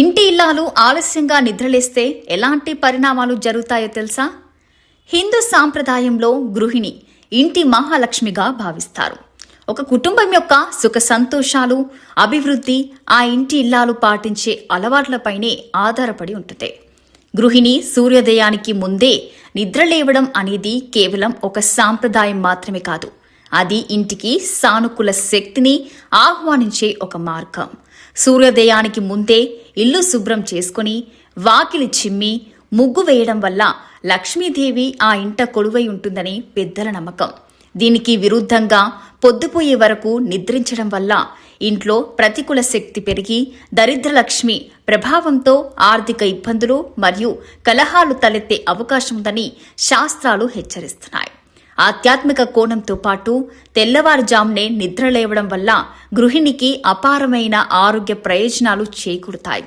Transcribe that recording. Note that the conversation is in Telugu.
ఇంటి ఇల్లాలు ఆలస్యంగా నిద్రలేస్తే ఎలాంటి పరిణామాలు జరుగుతాయో తెలుసా? హిందూ సాంప్రదాయంలో గృహిణి ఇంటి మహాలక్ష్మిగా భావిస్తారు. ఒక కుటుంబం యొక్క సుఖ సంతోషాలు అభివృద్ధి ఆ ఇంటి ఇల్లాలు పాటించే అలవాట్లపైనే ఆధారపడి ఉంటుంది. గృహిణి సూర్యోదయానికి ముందే నిద్రలేవడం అనేది కేవలం ఒక సాంప్రదాయం మాత్రమే కాదు. అది ఇంటికి సానుకూల శక్తిని ఆహ్వానించే ఒక మార్గం. సూర్యోదయానికి ముందే ఇల్లు శుభ్రం చేసుకుని వాకిలి చిమ్మి ముగ్గు వేయడం వల్ల లక్ష్మీదేవి ఆ ఇంట కొలువై ఉంటుందని పెద్దల నమ్మకం. దీనికి విరుద్ధంగా పొద్దుపోయే వరకు నిద్రించడం వల్ల ఇంట్లో ప్రతికూల శక్తి పెరిగి దరిద్రలక్ష్మి ప్రభావంతో ఆర్థిక ఇబ్బందులు మరియు కలహాలు తలెత్తే అవకాశం ఉందని శాస్త్రాలు హెచ్చరిస్తున్నాయి. ఆధ్యాత్మిక కోణంతో పాటు తెల్లవారుజామునే నిద్రలేవడం వల్ల గృహిణికి అపారమైన ఆరోగ్య ప్రయోజనాలు చేకూరుతాయి.